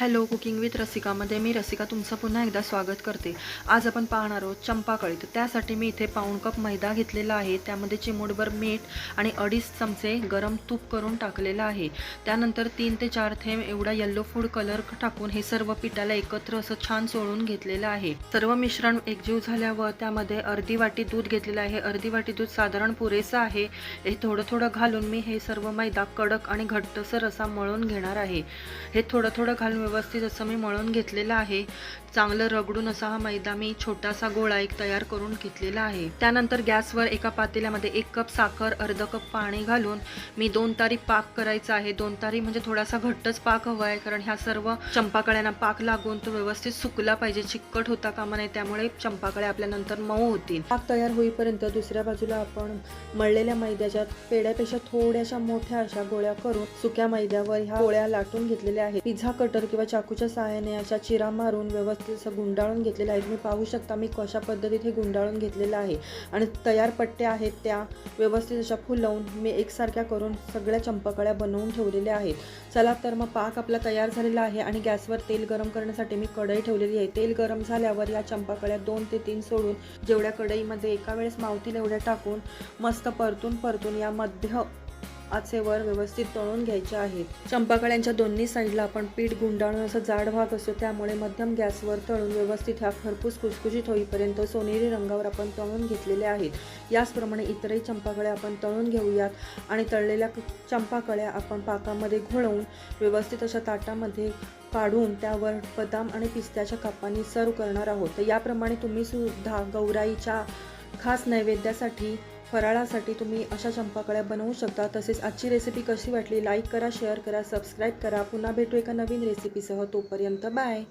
Hello cooking with रसिकामध्ये मी रसिका तुमचं पुन्हा एकदा स्वागत करते. आज आपण पाहणार आहोत चंपाकळी तर त्यासाठी मी इथे पाऊण कप मैदा घेतलेला आहे. त्यामध्ये चिमूटभर मीठ आणि अडीच चमचे गरम तूप करून टाकलेलं आहे. त्यानंतर तीन ते चार थेंब एवढा येल्लो फूड कलर टाकून हे सर्व पिठाला एकत्र असं छान चोळून घेतलेलं आहे. सर्व मिश्रण एकजीव झाल्यावर त्यामध्ये अर्धी वाटी दूध घेतलेलं आहे. अर्धी वाटी दूध साधारण पुरेसं आहे. हे थोडं थोडं घालून मी हे सर्व मैदा कडक आणि घट्टसर असा मळून घेणार आहे. हे थोडं थोडं घालून व्यवस्थित असं मी मळून घेतलेलं आहे. चांगलं रगडून असा हा मैदा मी छोटासा गोळा एक तयार करून घेतलेला आहे. त्यानंतर गॅसवर एका पातेल्यामध्ये एक कप साखर अर्ध कप पाणी घालून मी दोन तारी पाक करायचा आहे. दोन तारी म्हणजे थोडासा घट्टच पाक हवा आहे कारण ह्या सर्व चंपाकळ्यांना पाक लागून तो व्यवस्थित सुकला पाहिजे चिकट होता कामा नये त्यामुळे चंपाकळ्या आपल्या नंतर मऊ होतील. पाक तयार होईपर्यंत दुसऱ्या बाजूला आपण मळलेल्या मैद्याच्या पेड्यापेक्षा थोड्याशा मोठ्या अशा गोळ्या करून सुक्या मैद्यावर ह्या गोळ्या लाटून घेतलेल्या आहेत. पिझ्झा कटर किंवा चाकूच्या सहाय्याने अशा चिरा मारून व्यवस्थित असं गुंडाळून घेतलेलं आहे. तुम्ही पाहू शकता मी कशा पद्धतीत हे गुंडाळून घेतलेलं आहे. आणि तयार पट्ट्या आहेत त्या व्यवस्थित अशा फुलवून मी एकसारख्या करून सगळ्या चंपाकळ्या बनवून ठेवलेल्या आहेत. चला तर मग पाक आपला तयार झालेला आहे आणि गॅसवर तेल गरम करण्यासाठी मी कढई ठेवलेली आहे. तेल गरम झाल्यावर या चंपाकळ्या दोन ते तीन सोडून जेवढ्या कढईमध्ये एका वेळेस मावतील एवढ्या टाकून मस्त परतून परतून या मध्य आचेवर व्यवस्थित तळून घ्यायच्या आहेत. चंपाकळ्यांच्या दोन्ही साईडला आपण पीठ गुंडाळून असं जाड भाग असतो त्यामुळे मध्यम गॅसवर तळून व्यवस्थित ह्या खरपूस कुसकुशीत होईपर्यंत सोनेरी रंगावर आपण तळून घेतलेले आहेत. याचप्रमाणे इतरही चंपाकळ्या आपण तळून घेऊयात आणि तळलेल्या चंपाकळ्या आपण पाकामध्ये घोळवून व्यवस्थित अशा ताटामध्ये काढून त्यावर बदाम आणि पिस्त्याच्या कापांनी सर्व करणार आहोत. तर याप्रमाणे तुम्ही सुद्धा गौराईच्या खास नैवेद्यासाठी फराळासाठी तुम्ही अशा चंपाकळ्या बनवू शकता. तसेच आजची रेसिपी कशी वाटली लाईक करा शेअर करा सबस्क्राईब करा. पुन्हा भेटू एका नवीन रेसिपीसह तोपर्यंत बाय